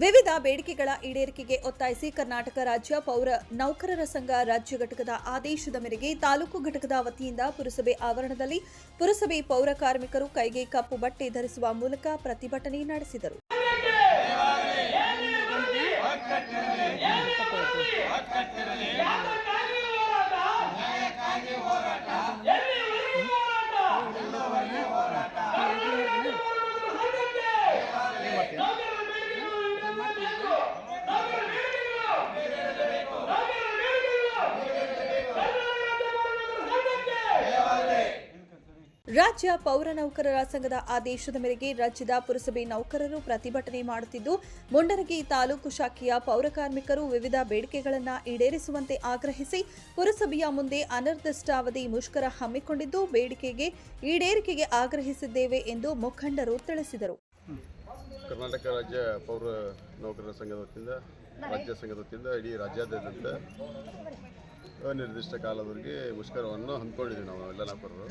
ವಿವಿಧ ಬೇಡಿಕೆಗಳ ಈಡೇರಿಕೆಗೆ ಒತ್ತಾಯಿಸಿ ಕರ್ನಾಟಕ ರಾಜ್ಯ ಪೌರ ನೌಕರರ ಸಂಘ ರಾಜ್ಯ ಘಟಕದ ಆದೇಶದ ಮೇರೆಗೆ ತಾಲೂಕು ಘಟಕದ ವತಿಯಿಂದ ಪುರಸಭೆ ಆವರಣದಲ್ಲಿ ಪುರಸಭೆ ಪೌರ ಕಾರ್ಮಿಕರು ಕೈಗೆ ಕಪ್ಪು ಬಟ್ಟೆ ಧರಿಸುವ ಮೂಲಕ ಪ್ರತಿಭಟನೆ ನಡೆಸಿದರು. ರಾಜ್ಯ ಪೌರ ನೌಕರರ ಸಂಘದ ಆದೇಶದ ಮೇರೆಗೆ ರಾಜ್ಯದ ಪುರಸಭೆ ನೌಕರರು ಪ್ರತಿಭಟನೆ ಮಾಡುತ್ತಿದ್ದು, ಮುಂಡರಗಿ ತಾಲೂಕು ಶಾಖೆಯ ಪೌರ ಕಾರ್ಮಿಕರು ವಿವಿಧ ಬೇಡಿಕೆಗಳನ್ನು ಈಡೇರಿಸುವಂತೆ ಆಗ್ರಹಿಸಿ ಪುರಸಭೆಯ ಮುಂದೆ ಅನಿರ್ದಿಷ್ಟಾವಧಿ ಮುಷ್ಕರ ಹಮ್ಮಿಕೊಂಡಿದ್ದು, ಬೇಡಿಕೆಗೆ ಈಡೇರಿಕೆಗೆ ಆಗ್ರಹಿಸಿದ್ದೇವೆ ಎಂದು ಮುಖಂಡರು ತಿಳಿಸಿದರು. ಕರ್ನಾಟಕ ರಾಜ್ಯ ಪೌರ ನೌಕರರ ಸಂಘದ ವತಿಯಿಂದ ಸಂಘದ ವತಿಯಿಂದ ಇಡೀ ರಾಜ್ಯಾದ್ಯಂತ ಅನಿರ್ದಿಷ್ಟ ಕಾಲದವರೆಗೆ ಮುಷ್ಕರವನ್ನು ಹಮ್ಮಿಕೊಂಡಿದ್ದೀವಿ ನಾವು ಎಲ್ಲ ನೌಕರರು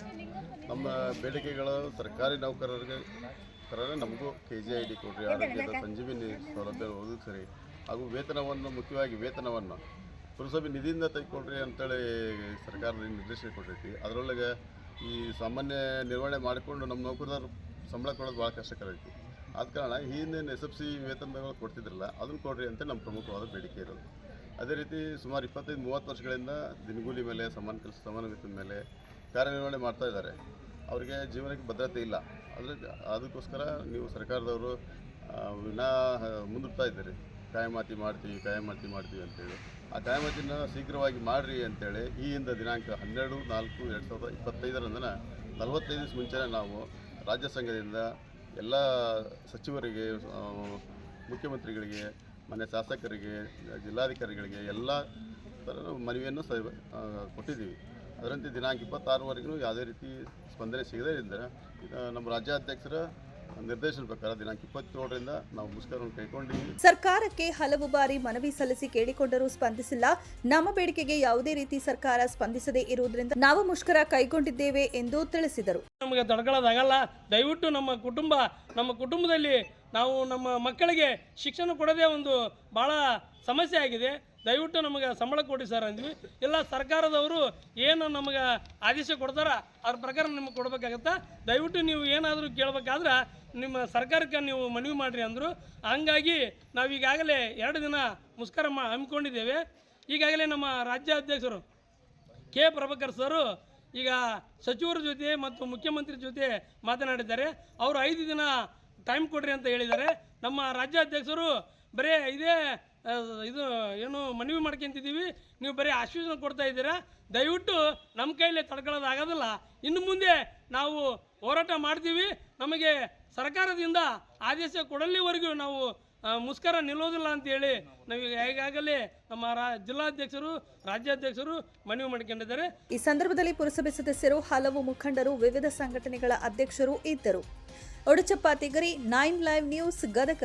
ನಮ್ಮ ಬೇಡಿಕೆಗಳು ಸರ್ಕಾರಿ ನೌಕರರಿಗೆ ಥರನೇ ನಮಗೂ ಕೆ ಜಿ ಐ ಡಿ ಕೊಡ್ರಿ, ಆರೋಗ್ಯದ ಸಂಜೀವಿನಿ ಸೌಲಭ್ಯ ಒದಗಿಸ್ರಿ ಹಾಗೂ ವೇತನವನ್ನು, ಮುಖ್ಯವಾಗಿ ವೇತನವನ್ನು ಪುರಸಭೆ ನಿಧಿಯಿಂದ ತೆಗೆದುಕೊಡ್ರಿ ಅಂತೇಳಿ ಸರ್ಕಾರ ನಿರ್ದೇಶನ ಕೊಟ್ಟೈತಿ ಅದರೊಳಗೆ ಈ ಸಾಮಾನ್ಯ ನಿರ್ವಹಣೆ ಮಾಡಿಕೊಂಡು ನಮ್ಮ ನೌಕರರು ಸಂಬಳ ಕೊಡೋದು ಭಾಳ ಕಷ್ಟಕರ ಐತಿ. ಆದ ಕಾರಣ ಹಿಂದಿನ ಎಸ್ ಎಫ್ ಸಿ ವೇತನಗಳು ಕೊಡ್ತಿದ್ರಲ್ಲ, ಅದನ್ನು ಕೊಡ್ರಿ ಅಂತ ನಮ್ಮ ಪ್ರಮುಖವಾದ ಬೇಡಿಕೆ ಇರೋದು. ಅದೇ ರೀತಿ ಸುಮಾರು ಇಪ್ಪತ್ತೈದು, ಮೂವತ್ತು ವರ್ಷಗಳಿಂದ ದಿನಗೂಲಿ ಮೇಲೆ, ಸಮಾನ ಕೆಲಸ, ಸಮಾನ ವೇತನ ಮೇಲೆ ಕಾರ್ಯನಿರ್ವಹಣೆ ಮಾಡ್ತಾ ಇದ್ದಾರೆ. ಅವರಿಗೆ ಜೀವನಕ್ಕೆ ಭದ್ರತೆ ಇಲ್ಲ. ಆದರೆ ಅದಕ್ಕೋಸ್ಕರ ನೀವು ಸರ್ಕಾರದವರು ವಿನಾ ಮುಂದುತ್ತಾ ಇದ್ದೀರಿ. ಕಾಯಮಾತಿ ಮಾಡ್ತೀವಿ ಕಾಯಮಾತಿ ಮಾಡ್ತೀವಿ ಅಂತೇಳಿ. ಆ ಕಾಯಮಾತಿನ ಶೀಘ್ರವಾಗಿ ಮಾಡಿರಿ ಅಂತೇಳಿ ಈ ಹಿಂದೆ ದಿನಾಂಕ ಹನ್ನೆರಡು, ನಾಲ್ಕು, ಎರಡು ಸಾವಿರದ ಇಪ್ಪತ್ತೈದರಂದನ ನಲವತ್ತೈದು ದಿವಸ ಮುಂಚೆನೇ ನಾವು ರಾಜ್ಯ ಸಂಘದಿಂದ ಎಲ್ಲ ಸಚಿವರಿಗೆ ಮುಖ್ಯಮಂತ್ರಿಗಳಿಗೆ ಮನೆ ಶಾಸಕರಿಗೆ, ಜಿಲ್ಲಾಧಿಕಾರಿಗಳಿಗೆ ಎಲ್ಲ ಥರ ಮನವಿಯನ್ನು ಸ ಕೊಟ್ಟಿದ್ದೀವಿ. ಅದರಂತೆ ದಿನಾಂಕ ಇಪ್ಪತ್ತಾರವರೆಗೂ ಯಾವುದೇ ರೀತಿ ಸ್ಪಂದನೆ ಸಿಗದೇ ಇದ್ದರೆ ನಮ್ಮ ರಾಜ್ಯಾಧ್ಯಕ್ಷರ ನಿರ್ದೇಶನ ಪ್ರಕಾರ ದಿನಾಂಕ ಇಪ್ಪತ್ತೇಳರಿಂದ ನಾವು ಮುಷ್ಕರವನ್ನು ಕೈಗೊಂಡಿದ್ದೀವಿ. ಸರ್ಕಾರಕ್ಕೆ ಹಲವು ಬಾರಿ ಮನವಿ ಸಲ್ಲಿಸಿ ಕೇಳಿಕೊಂಡರೂ ಸ್ಪಂದಿಸಿಲ್ಲ. ನಮ್ಮ ಬೇಡಿಕೆಗೆ ಯಾವುದೇ ರೀತಿ ಸರ್ಕಾರ ಸ್ಪಂದಿಸದೇ ಇರುವುದರಿಂದ ನಾವು ಮುಷ್ಕರ ಕೈಗೊಂಡಿದ್ದೇವೆ ಎಂದು ತಿಳಿಸಿದರು. ನಮಗೆ ತಡ್ಕೊಳ್ಳೋದಾಗಲ್ಲ ದಯವಿಟ್ಟು ನಮ್ಮ ಕುಟುಂಬ ನಮ್ಮ ಕುಟುಂಬದಲ್ಲಿ ನಾವು ನಮ್ಮ ಮಕ್ಕಳಿಗೆ ಶಿಕ್ಷಣ ಕೊಡದೇ ಒಂದು ಭಾಳ ಸಮಸ್ಯೆ ಆಗಿದೆ. ದಯವಿಟ್ಟು ನಮಗೆ ಸಂಬಳ ಕೊಡಿ ಸರ್ ಅಂದ್ವಿ. ಇಲ್ಲ, ಸರ್ಕಾರದವರು ಏನು ನಮಗೆ ಆದೇಶ ಕೊಡ್ತಾರ ಅದ್ರ ಪ್ರಕಾರ ನಿಮಗೆ ಕೊಡಬೇಕಾಗತ್ತಾ? ದಯವಿಟ್ಟು ನೀವು ಏನಾದರೂ ಕೇಳಬೇಕಾದ್ರೆ ನಿಮ್ಮ ಸರ್ಕಾರಕ್ಕೆ ನೀವು ಮನವಿ ಮಾಡಿರಿ ಅಂದರು. ಹಂಗಾಗಿ ನಾವು ಈಗಾಗಲೇ ಎರಡು ದಿನ ಮುಷ್ಕರ ಮಾ ಹಮ್ಮಿಕೊಂಡಿದ್ದೇವೆ. ಈಗಾಗಲೇ ನಮ್ಮ ರಾಜ್ಯ ಅಧ್ಯಕ್ಷರು ಕೆ. ಪ್ರಭಾಕರ್ ಸರು ಈಗ ಸಚಿವರ ಜೊತೆ ಮತ್ತು ಮುಖ್ಯಮಂತ್ರಿ ಜೊತೆ ಮಾತನಾಡಿದ್ದಾರೆ. ಅವರು ಐದು ದಿನ ಟೈಮ್ ಕೊಡ್ರಿ ಅಂತ ಹೇಳಿದ್ದಾರೆ. ನಮ್ಮ ರಾಜ್ಯಾಧ್ಯಕ್ಷರು ಬರೀ ಇದೇ ಇದು ಏನು ಮನವಿ ಮಾಡ್ಕೊಂತಿದ್ದೀವಿ ನೀವು ಬರೀ ಆಶ್ವಾಸನೆ ಕೊಡ್ತಾ ಇದ್ದೀರಾ. ದಯವಿಟ್ಟು ನಮ್ಮ ಕೈಯಲ್ಲಿ ತಡ್ಕೊಳ್ಳೋದಾಗೋದಿಲ್ಲ. ಇನ್ನು ಮುಂದೆ ನಾವು ಹೋರಾಟ ಮಾಡ್ತೀವಿ. ನಮಗೆ ಸರ್ಕಾರದಿಂದ ಆದೇಶ ಕೊಡಲಿವರೆಗೂ ನಾವು ಮುಸ್ಕರ ನಿಲ್ಲೋದಿಲ್ಲ ಅಂತೇಳಿ ನಮಗೆ ಈಗಾಗಲೇ ನಮ್ಮ ರಾ, ಜಿಲ್ಲಾಧ್ಯಕ್ಷರು, ರಾಜ್ಯಾಧ್ಯಕ್ಷರು ಮನವಿ ಮಾಡ್ಕೊಂಡಿದ್ದಾರೆ. ಈ ಸಂದರ್ಭದಲ್ಲಿ ಪುರಸಭೆ ಸದಸ್ಯರು, ಹಲವು ಮುಖಂಡರು, ವಿವಿಧ ಸಂಘಟನೆಗಳ ಅಧ್ಯಕ್ಷರು ಇದ್ದರು. Odachappa Tigari, nine live news, Gadag.